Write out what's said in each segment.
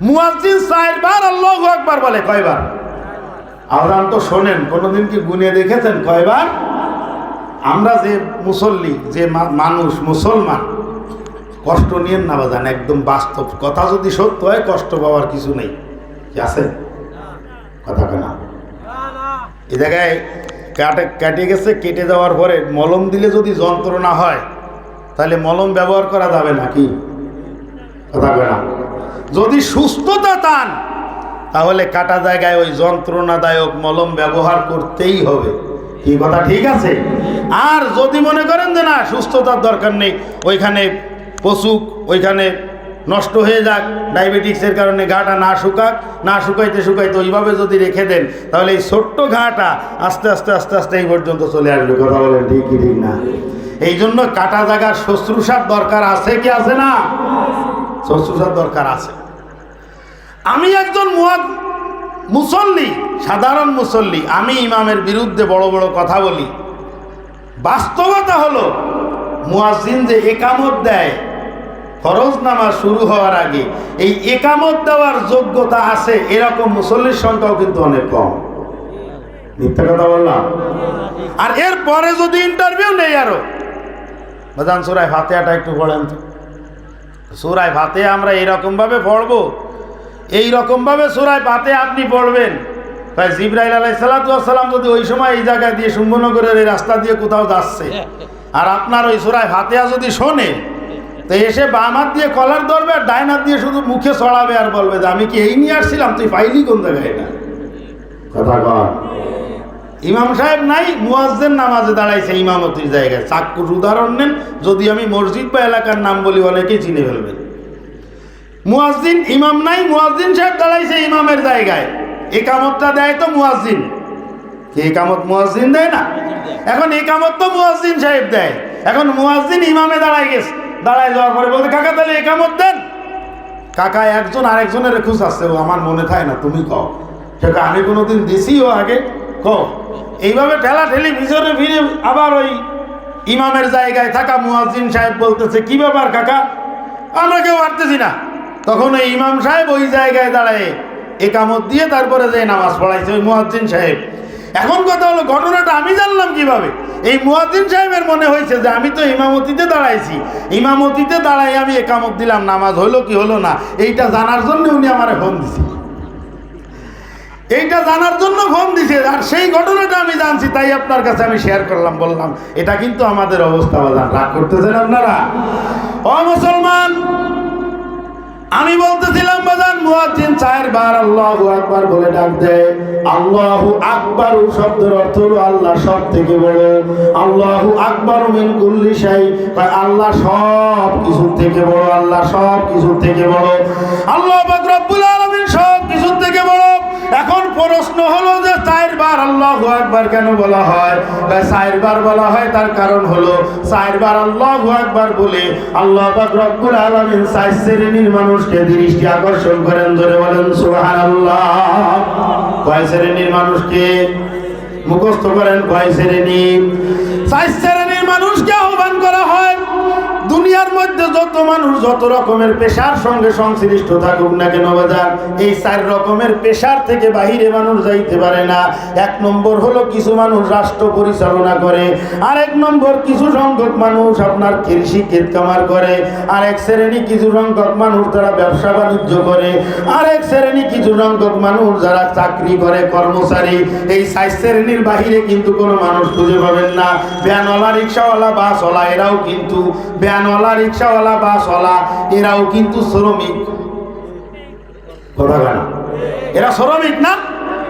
মুয়াজ্জিন চারবার আল্লাহ একবার বলে, কয়বার? আওরান তো শোনেন, কোনোদিন কি গুনে দেখেছেন? কয়বার? আমরা যে মুসল্লি, যে মানুষ, মুসলমান, কষ্ট নিয়েন না বাজান, একদম বাস্তব। কথা যদি সত্য হয়, কষ্ট পাওয়ার কিছু নেই। কি আছে? কথা কেনা এই জায়গায় কাটে কেটে গেছে, কেটে যাওয়ার পরে মলম দিলে যদি যন্ত্রণা হয়, তাহলে মলম ব্যবহার করা যাবে না কি? কথা কেনা যদি সুস্থতা চান তাহলে কাটা জায়গায় ওই যন্ত্রণাদায়ক মলম ব্যবহার করতেই হবে। কি কথা ঠিক আছে? আর যদি মনে করেন যে না, সুস্থতার দরকার নেই, ওইখানে পশুক, ওইখানে নষ্ট হয়ে যাক ডায়াবেটিক্সের কারণে ঘাটা না শুকাক, না শুকাইতে শুকাইতে ওইভাবে যদি রেখে দেন, তাহলে এই ছোট্ট ঘাটা আস্তে আস্তে আস্তে আস্তে এই পর্যন্ত চলে আসবে। কথা বলেন ঠিক কি ঠিক না? এই জন্য কাটা জায়গার শুশ্রূষার দরকার আছে কি আছে না? শুশ্রূষার দরকার আছে। আমি একজন মুসল্লি, সাধারণ মুসল্লি। আমি ইমামের বিরুদ্ধে বড় বড় কথা বলি। বাস্তবতা হলো, মুয়াজ্জিন যে একামত দেয়, ফরজ নামাজ শুরু হওয়ার আগে, এই একামত দেওয়ার যোগ্যতা আছে, এরকম মুসল্লির সংখ্যাও কিন্তু অনেক কম। মিথ্যা কথা বললাম আর এর পরে যদি ইন্টারভিউ নেই আরও বাজান সুরায় ফাতেহাটা একটু পড়েন সুরায় ফাতে আমরা এইরকমভাবে পড়ব এই রকমভাবে সুরায় পাতে আপনি পড়বেন। তাই জিব্রাইল আলাই সালাতাম যদি ওই সময় এই জায়গায় দিয়ে শুম্ভনগরের এই রাস্তা দিয়ে কোথাও যাচ্ছে, আর আপনার ওই সুরায় ফাতেহা যদি শোনে, তো এসে বাম হাত দিয়ে কলার ধরবে, আর ডাইন হাত দিয়ে শুধু মুখে চড়াবে আর বলবে যে, আমি কি এই নিয়ে আসছিলাম? তুই পাইলি কোন জায়গায় এটা? কথা কর ইমাম সাহেব নাই, মুয়াজ্জেন নামাজে দাঁড়াইছে ইমামতির জায়গায়। চাক্ষুষ উদাহরণ নেন, যদি আমি মসজিদ বা এলাকার নাম বলি, অনেকেই চিনে ফেলবেন। মুয়াজ্জিন ইমাম নাই, মুয়াজ্জিন সাহেব দাঁড়াইছে ইমামের জায়গায়। একামতটা দেয় তো মুয়াজ্জিন। একামত মুয়াজ্জিন দেয় না? এখন একামত তো মুয়াজ্জিন সাহেব দেয়। এখন মুয়াজ্জিন ইমামে দাঁড়াই গেছে। দাঁড়ায় যাওয়ার পরে বলতে কাকা, তাহলে একামত দেন? কাকা, একজন আরেকজনের খুশ আসছে ও আমার মনে থাকে না, তুমি কও। সেটা আমি কোনোদিন দিছিও আগে, কও। এইভাবে ঠেলা ঠেলি পিছনে ফিরে আবার ওই ইমামের জায়গায় থাকা মুয়াজ্জিন সাহেব বলতেছে, কি ব্যাপার কাকা? আমরা কেউ পারতেছি না। তখন ওই ইমাম সাহেব ওই জায়গায় দাঁড়ায়, একামত দিয়ে তারপরে যে নামাজ পড়াইছে ওই মুয়াজ্জিন সাহেব। এখন কথা হলো, ঘটনাটা আমি জানলাম কীভাবে? এই মুয়াজ্জিন সাহেবের মনে হয়েছে যে আমি তো ইমামতিতে দাঁড়াইছি। ইমামতিতে দাঁড়াই আমি একামত দিলাম, নামাজ হলো কি হলো না, এইটা জানার জন্য উনি আমার ফোন দিছে। এইটা জানার জন্য ফোন দিছে, আর সেই ঘটনাটা আমি জানছি, তাই আপনার কাছে আমি শেয়ার করলাম, বললাম, এটা কিন্তু আমাদের অবস্থা রাগ করতেছেন আপনারা? অ মুসলমান আমি বলতেছিলাম, বাজান মুয়াজ্জিন চারবার আল্লাহু আকবার বলে ডাক দেয় আল্লাহু আকবার শব্দের অর্থ হলো আল্লাহ সব থেকে বড়। আল্লাহু আকবার মিন কুল্লি শাই আল্লাহ সব কিছু থেকে বড়, আল্লাহ সব কিছু থেকে বড়। আল্লাহ পাক রব্বুল আলামিন সব কিছু থেকে বড়। এখন প্রশ্ন হলো যে চারবার আল্লাহ আকবার কেন বলা হয়? বা চারবার বলা হয়, তার কারণ হলো চারবার আল্লাহ আকবার বলে আল্লাহ রব্বুল আলামিন চার শ্রেণির মানুষকে দৃষ্টি আকর্ষণ করেন, ধরে বলেন, সুবহানাল্লাহ। কয় শ্রেণির মানুষকে? মুখস্থ করেন, কয় শ্রেণি? চার শ্রেণির মানুষকে দুনিয়ার মধ্যে যত মানুষ যত রকমের পেশার সঙ্গে সংশ্লিষ্ট থাকুক না কেন বাজার এই চার রকমের পেশার থেকে বাহিরে মানুষ যাইতে পারে না। এক নম্বর হলো কিছু মানুষ রাষ্ট্র পরিচালনা করে আর এক নম্বর কিছু সংখ্যক মানুষ আপনার কৃষি ক্ষেত কামার করে আর এক শ্রেণি কিছু সংখ্যক মানুষ যারা ব্যবসা বাণিজ্য করে আর এক শ্রেণি কিছু সংখ্যক মানুষ যারা চাকরি করে, কর্মচারী। এই চার শ্রেণির বাহিরে কিন্তু কোনো মানুষ খুঁজে পাবেন না। ভ্যানওয়ালা রিক্সাওয়ালা, বাসওয়ালা, এরাও কিন্তু ভ্যানওয়ালা রিক্সাওয়ালা, বাসওয়ালা, এরাও কিন্তু শ্রমিক। এরা শ্রমিক না?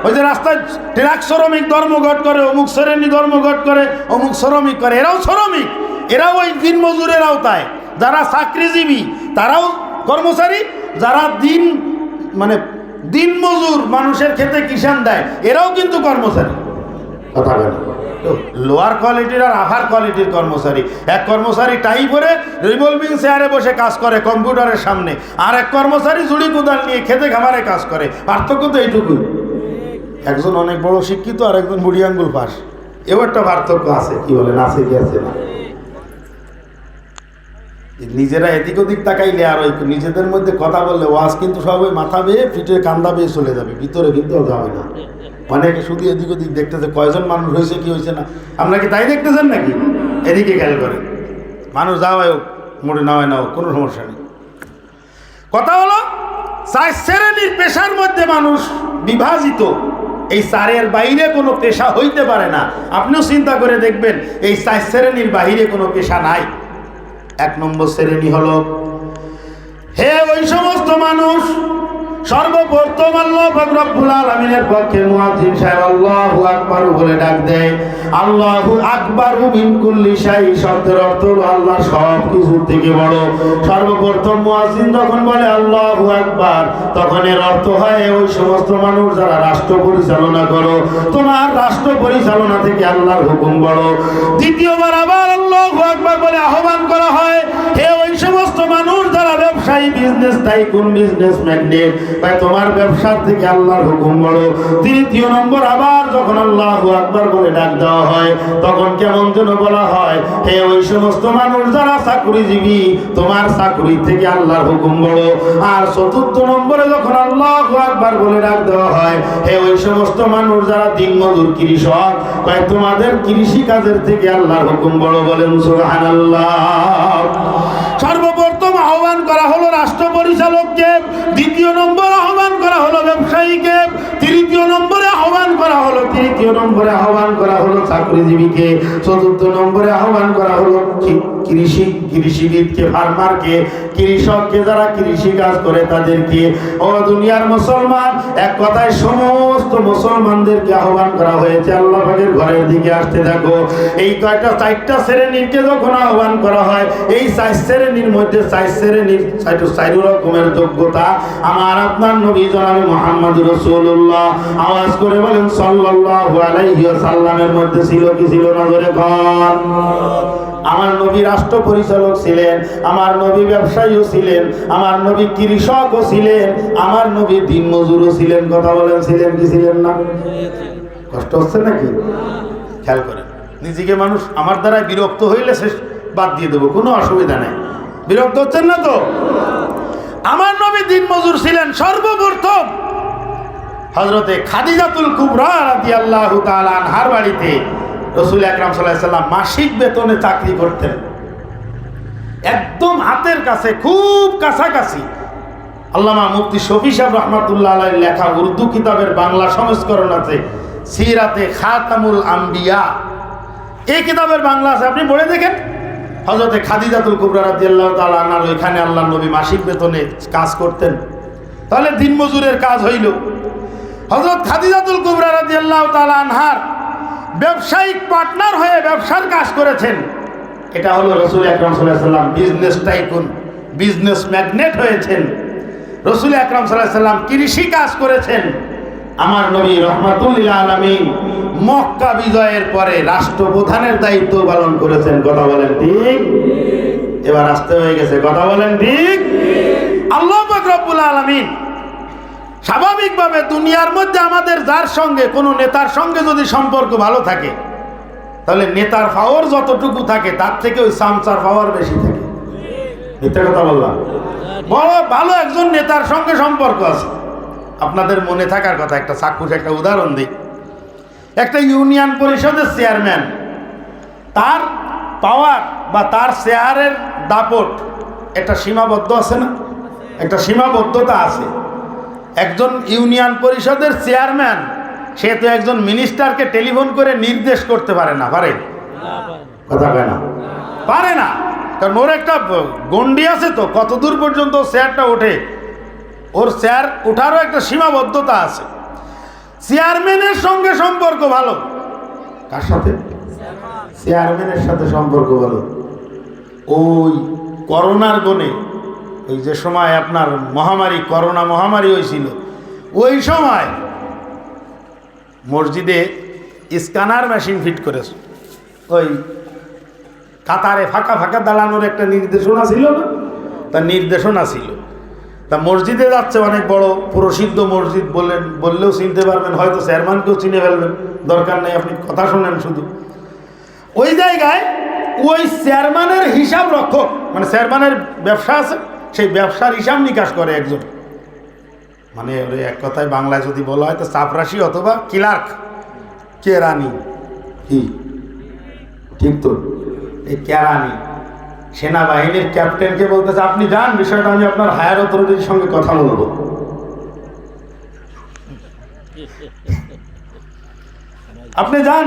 ওই যে রাস্তায় ট্রাক শ্রমিক ধর্মঘট করে, অমুক শ্রেণি ধর্মঘট করে, অমুক শ্রমিক করে, এরাও শ্রমিক। এরাও ওই দিন মজুরের আওতায়। যারা চাকরিজীবী, তারাও কর্মচারী, যারা দিন মানে দিন মজুর মানুষের খেতে কিষান দেয়, এরাও কিন্তু কর্মচারী। কথা বলে। লোয়ার কোয়ালিটির আর আহার কোয়ালিটির কর্মচারী। এক কর্মচারী টাই পরে রিভলভিং চেয়ারে বসে কাজ করে কম্পিউটারের সামনে। আর এক কর্মচারী জুড়ি কোদাল নিয়ে খেতে খামারে কাজ করে। পার্থক্য তো এইটুকুই। একজন অনেক বড় শিক্ষিত আর একজন বুড়ি আঙ্গুল পাস একটা পার্থক্য আছে, কি বলেন আছে কি আছে না। নিজেরা এদিক ওদিক তাকাইলে আর ওই নিজেদের মধ্যে কথা বললে ওয়াজ কিন্তু সব ওই মাথা বেয়ে পিঠে কান্দা বেয়ে চলে যাবে, ভিতরে কিন্তু যাবে না। অনেকে শুধু এদিক ওদিক দেখতেছে, কয়জন মানুষ হয়েছে, কি হয়েছে না। আপনারা কি তাই দেখতেছেন নাকি? এদিকে খেয়াল করেন। মানুষ যাওয়াই হোক মোড়ে নাওয়ায় না হোক কোনো সমস্যা নেই। কথা হলো, চার শ্রেণির পেশার মধ্যে মানুষ বিভাজিত। এই চারের বাইরে কোনো পেশা হইতে পারে না। আপনিও চিন্তা করে দেখবেন, এই চার শ্রেণির বাইরে কোনো পেশা নাই। এক নম্বর শ্রেণি হলো। হে ওই সমস্ত মানুষ রব্বুল আলামিনের পক্ষে মুয়াজ্জিন সাহেব আল্লাহু আকবার বলে ডাক দেয়। আল্লাহু আকবার মিন কুল্লি শাই শব্দের অর্থ আল্লাহ সব থেকে বড়। সর্বপ্রথম মুয়াজ্জিন যখন বলে আল্লাহু আকবার, তখন এর অর্থ হয় ওই সমস্ত মানুষ যারা রাষ্ট্র পরিচালনা করো, তোমার রাষ্ট্র পরিচালনা থেকে আল্লাহর হুকুম বড় দ্বিতীয়বার আবার আল্লাহু আকবার বলে আহ্বান করা হয়, হে ওই সমস্ত মানুষ ব্যবসায়ী বিজনেস টাইকুন বিজনেস ম্যাগনেট ভাই তোমার ব্যবসার থেকে আল্লাহর হুকুম বড় তৃতীয় নম্বর, আবার যখন আল্লাহু আকবার বলে ডাক দেওয়া হয়, তখন কেমন যেন বলা হয়, হে ওই সমস্ত মানুষ যারা চাকরিজীবী, তোমার চাকরি থেকে আল্লাহর হুকুম বড় আর চতুর্থ নম্বরে যখন আল্লাহু আকবার বলে ডাক দেওয়া হয়, হে ওই সমস্ত মানুষ যারা দিনমজুর কৃষক ভাই তোমাদের কৃষি কাজের থেকে আল্লাহর হুকুম বড় বলেন সুবহানাল্লাহ। হলো রাষ্ট্র পরিচালককে দ্বিতীয় নম্বরে আহ্বান করা হলো ব্যবসায়ীকে, তৃতীয় নম্বরে আহ্বান করা হলো, তৃতীয় নম্বরে আহ্বান করা হলো চাকরিজীবীকে, চতুর্থ নম্বরে আহ্বান করা হলো কৃষি কৃষিবিদকে ফার্মারকে কৃষককে যারা কৃষি কাজ করে তাদেরকে। ও দুনিয়ার মুসলমান, এক কথায় সমস্ত মুসলমানদেরকে আহ্বান করা হয়েছে, আল্লাহ পাকের ঘরের দিকে আসতে থাকো। এই কয়টা, চারটা শ্রেণীকে যখন আহ্বান করা হয়, এই চার শ্রেণির মধ্যে চার শ্রেণির চার রকমের যোগ্যতা। আমার আপনার নবী জনাবে মোহাম্মদ রসুল্লাহ আওয়াজ করে বলেন, সাল্লাল্লাহু আলাইহি সাল্লামের মধ্যে ছিল কি ছিল না? ধরে আমার নবী রাষ্ট্র পরিচালক ছিলেন, আমার নবী ব্যবসায়ীও ছিলেন, আমার নবী কৃষকও ছিলেন, আমার নবী দিন মজুরও ছিলেন, কথা বলেন ছিলেন কি ছিলেন না? কষ্ট হচ্ছে নাকি? খেয়াল করেন, নিজেকে মানুষ আমার দ্বারা বিরক্ত হইলে শেষ বাদ দিয়ে দেবো, কোনো অসুবিধা নেই। বিরক্ত হচ্ছেন না তো? আমার নবী দিন মজুর ছিলেন সর্বপ্রথম। হজরতে খাদিজাতুল কুবরা রাদি আল্লাহ আনহার বাড়িতে রসুল আকরাম সাল্লাহ মাসিক বেতনে চাকরি করতেন। একদম হাতের কাছে, খুব কাছাকাছি। আল্লামা মুফতি শফি সাহেব রহমাতুল্লাহ আলাই লেখা উর্দু কিতাবের বাংলা সংস্করণ আছে, সিরাতে খাতামুল আম্বিয়া। এই কিতাবের বাংলা আছে, আপনি পড়ে দেখেন। হজরতে খাদিজাতুল কুবরা রাদিয়াল্লাহু তাআলা আনার ওইখানে আল্লাহ নবী মাসিক বেতনে কাজ করতেন। তাহলে দিনমজুরের কাজ হইল। হজরত খাদিজাতুল কুবরা রাদিয়াল্লাহু তাআলা আনহার ব্যবসায়িক পার্টনার হয়ে ব্যবসার কাজ করেছেন। এটা হলো রসুল আকরাম সাল্লাম বিজনেস টাইকুন বিজনেস ম্যাগনেট হয়েছেন। রসুল আকরাম সাল্লাম কৃষি কাজ করেছেন। আমার নবী রহমাতুল্লিল আলমিন মক্কা বিজয়ের পরে রাষ্ট্রপ্রধানের দায়িত্ব পালন করেছেন, কথা বলেন ঠিক? এবার আসতে হয়ে গেছে, কথা বলেন ঠিক? আল্লাহ রব্বুল আলমিন স্বাভাবিকভাবে দুনিয়ার মধ্যে আমাদের যার সঙ্গে, কোনো নেতার সঙ্গে যদি সম্পর্ক ভালো থাকে, তাহলে নেতার পাওয়ার যতটুকু থাকে, তার থেকে ওই সামসার পাওয়ার বেশি থাকে। মিথ্যা কথা বললাম। বড়, ভালো একজন নেতার সঙ্গে সম্পর্ক আছে। আপনাদের মনে থাকার কথা, একটা চাক্ষুষ, একটা উদাহরণ দিই। একটা ইউনিয়ন পরিষদের চেয়ারম্যান, তার পাওয়ার বা তার শেয়ারের দাপট, একটা সীমাবদ্ধ আছে না? একটা সীমাবদ্ধতা আছে। একজন ইউনিয়ন পরিষদের চেয়ারম্যান সে তো একজন মিনিস্টারকে টেলিফোন করে নির্দেশ করতে পারে না পারে? কথা না। পারে না। কারণ ওর একটা গন্ডি আছে তো কত দূর পর্যন্ত শেয়ারটা ওঠে ওর শেয়ার ওঠারও একটা সীমাবদ্ধতা আছে। চেয়ারম্যানের সঙ্গে সম্পর্ক ভালো। কার সাথে? চেয়ারম্যানের সাথে সম্পর্ক ভালো। ওই করোনার গনে ওই যে সময় আপনার মহামারী, করোনা মহামারী হয়েছিল, ওই সময় মসজিদে স্ক্যানার মেশিন ফিট করেছে। ওই কাতারে ফাঁকা ফাঁকা দাঁড়ানোর একটা নির্দেশনা ছিল না? তার নির্দেশনা ছিল। তা মসজিদে যাচ্ছে অনেক বড় প্রসিদ্ধ মসজিদ বললেন, বললেও চিনতে পারবেন, হয়তো চেয়ারম্যানকেও চিনে ফেলবেন, দরকার নেই, আপনি কথা শোনেন শুধু। ওই জায়গায় ওই চেয়ারম্যানের হিসাব রক্ষক মানে চেয়ারম্যানের ব্যবসা আছে সেই ব্যবসার হিসাব নিকাশ করে একজন। মানে এক কথায় বাংলায় যদি বলা হয় তো চাপরাশি অথবা ক্লার্ক। কেরানি কি? ঠিক তো। এই কেরানি সেনাবাহিনীর ক্যাপ্টেনকে বলতেছে? আপনি যান, বিষয়টা আমি আপনার হায়ার অথরিটির সঙ্গে কথা বলব। আপনি যান,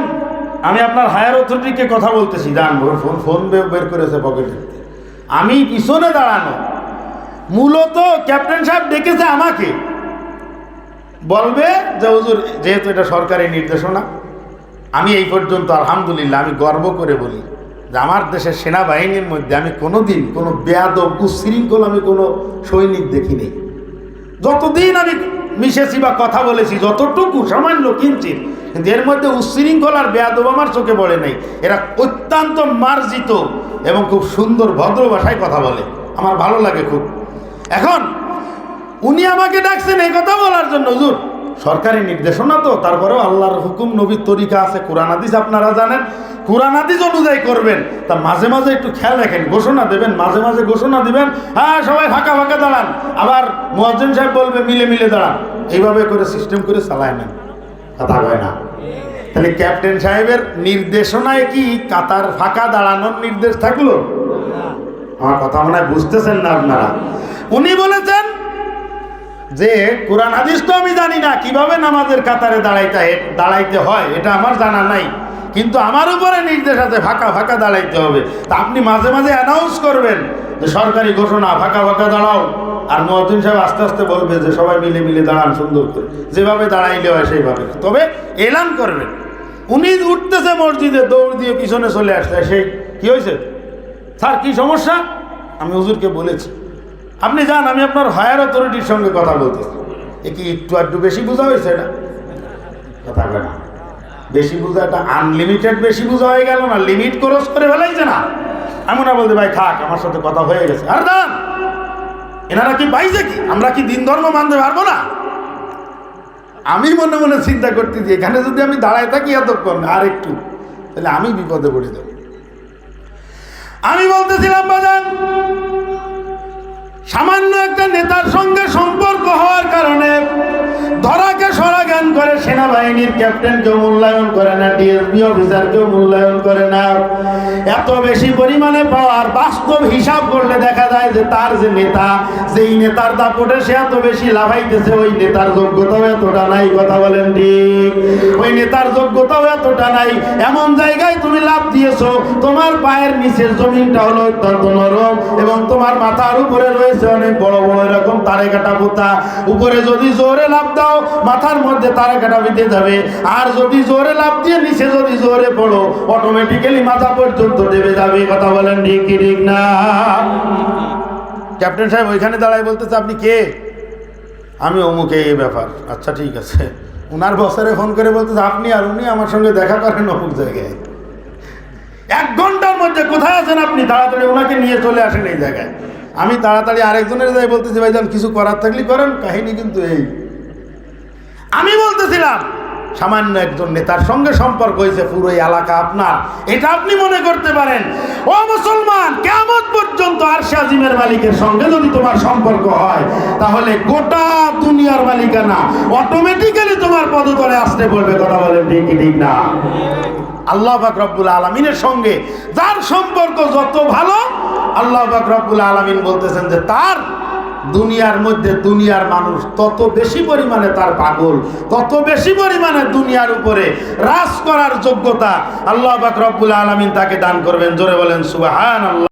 আমি আপনার হায়ার অথরিটিকে কথা বলতেছি। যান ফোন ফোন বের করেছে পকেটে। আমি পিছনে দাঁড়ানো। মূলত ক্যাপ্টেন সাহেব ডেকেছে আমাকে। বলবে যে, হুজুর, যেহেতু এটা সরকারি নির্দেশনা, আমি এই পর্যন্ত আলহামদুলিল্লাহ, আমি গর্ব করে বলি যে আমার দেশের সেনাবাহিনীর মধ্যে আমি কোনো দিন কোনো বেয়াদব উশৃঙ্খল আমি কোনো সৈনিক দেখিনি যতদিন আমি মিশেছি বা কথা বলেছি, যতটুকু সামান্য কিঞ্চিত, কিন্তু এর মধ্যে উশৃঙ্খল আর বেয়াদব আমার চোখে পড়ে নাই। এরা অত্যন্ত মার্জিত এবং খুব সুন্দর, ভদ্র ভাষায় কথা বলে। আমার ভালো লাগে খুব। এখন উনি আমাকে ডাকছেন এই কথা বলার জন্য, হুজুর। সরকারি নির্দেশনা তো, তারপরেও আল্লাহর হুকুম, নবীর তরিকা আছে, কোরআন, হাদিস আপনারা জানেন। কোরআন, হাদিস অনুযায়ী করবেন। তা মাঝে মাঝে একটু খেয়াল রাখেন, ঘোষণা দেবেন, মাঝে মাঝে ঘোষণা দিবেন। হ্যাঁ সবাই ফাঁকা ফাঁকা দাঁড়ান। আবার মোয়াজ্জেম সাহেব বলবে, মিলে মিলে দাঁড়ান। এইভাবে করে সিস্টেম করে চালায় নেন। কথা হয় না। তাহলে ক্যাপ্টেন সাহেবের নির্দেশনায় কি কাতার ফাঁকা দাঁড়ানোর নির্দেশ থাকল? আমার কথা মনে হয় বুঝতেছেন না আপনারা। উনি বলেছেন যে, কোরআন হাদিস তো আমি জানি না, কীভাবে নামাজের কাতারে দাঁড়াইতে দাঁড়াইতে হয়, এটা আমার জানা নাই। কিন্তু আমার উপরে নির্দেশ আছে, ফাঁকা ফাঁকা দাঁড়াইতে হবে। তা আপনি মাঝে মাঝে অ্যানাউন্স করবেন যে, সরকারি ঘোষণা, ফাঁকা ফাঁকা দাঁড়াও। আর মহাদিন সাহেব আস্তে আস্তে বলবে যে, সবাই মিলে মিলে দাঁড়ান, সুন্দর করে। যেভাবে দাঁড়াইলে হয়, সেইভাবে। তবে এলান করবেন। উনি উঠতেছে মসজিদে, দৌড় দিয়ে পিছনে চলে আসছে সেই কি হয়েছে? স্যার, কি সমস্যা? আমি হুজুরকে বলেছি। আপনি যান, আমি আপনার হায়ার অথরিটির সঙ্গে কথা বলতেছি। এ কি একটু একটু বেশি বোঝা হয়েছে এটা কথা না। বেশি বোঝা এটা আনলিমিটেড বেশি বোঝা হয়ে গেল না লিমিট ক্রস করে ফেলাইছে না। আমি না বলতে, ভাই, থাক, আমার সাথে কথা হয়ে গেছে। আর দান এনারা কি পাইছে কি? আমরা কি দিন ধর্ম মানতে পারব না? আমি মনে মনে চিন্তা করতেছি, এখানে যদি আমি দাঁড়ায় থাকি এতক্ষণ, আর একটু, তাহলে আমি বিপদে পড়ে যাব। আমি বলতেছিলাম, বাজান সামান্য একটা নেতার সঙ্গে সম্পর্ক হওয়ার কারণে ধরাকে সরা জ্ঞান করে সেনাবাহিনীর ক্যাপ্টেনকেও মূল্যায়ন করে না ডিএসপি অফিসারকেও মূল্যায়ন করে না। এত বেশি পরিমাণে পাওয়ার বাস্তব হিসাব করলে দেখা যায় যে তার যে নেতা, যেই নেতার দাপটে সে এত বেশি লাভাইতেছে ওই নেতার যোগ্যতাও এতটা নাই, কথা বলেন ঠিক। ওই নেতার যোগ্যতাও এতটা নাই। এমন জায়গায় তুমি লাভ দিয়েছ, তোমার পায়ের নিচের জমিনটা হলো অত্যন্ত নরম এবং তোমার মাথার উপরে রয়েছে অনেক বড় বড় এরকম তারে কাটা পোতা। উপরে যদি জোরে লাভ দাও, মাথার মধ্যে তারে কাটা বিতে যাবে। আর যদি জোরে লাভ দিয়ে নিচে যদি জোরে পড়ো অটোমেটিক্যালি মাথা পর্যন্ত দেবে যাবে। কথা বলেন ঠিক ঠিক না? ক্যাপ্টেন সাহেব, ওইখানে দাঁড়াই বলতেছে, আপনি কে? আমি অমুকে এই ব্যাপার। আচ্ছা ঠিক আছে। ওনার বছরে ফোন করে বলতেছে, আপনি আর উনি আমার সঙ্গে দেখা করেন অমুক জায়গায়। এক ঘণ্টার মধ্যে কোথায় আছেন আপনি? তাড়াতাড়ি ওনাকে নিয়ে চলে আসেন এই জায়গায়। আমি তাড়াতাড়ি আরেকজনের যাই বলতেছি, ভাইজান, কিছু করার থাকলে করেন। কাহিনী কিন্তু এই। আমি বলতেছিলাম, সামান্য একজন নেতার সঙ্গে সম্পর্ক হয়েছে পুরো এলাকা আপনার। এটা আপনি মনে করতে পারেন। ও মুসলমান কেমন পর্যন্ত আর আজিমের মালিকের সঙ্গে যদি তোমার সম্পর্ক হয়, তাহলে গোটা দুনিয়ার মালিকানা অটোমেটিক্যালি তোমার পদতলে আসতে পড়বে কথা বলে ঠিক ঠিক না? আল্লাহ পাক রব্বুল আলমিনের সঙ্গে যার সম্পর্ক যত ভালো, আল্লাহ পাক রব্বুল আলমিন বলতেছেন যে তার দুনিয়ার মধ্যে দুনিয়ার মানুষ তত বেশি পরিমাণে তার পাগল, তত বেশি পরিমাণে দুনিয়ার উপরে রাজ করার যোগ্যতা আল্লাহ বাকরবুল আলমিন তাকে দান করবেন। জোরে বলেন সুবাহান আল্লাহ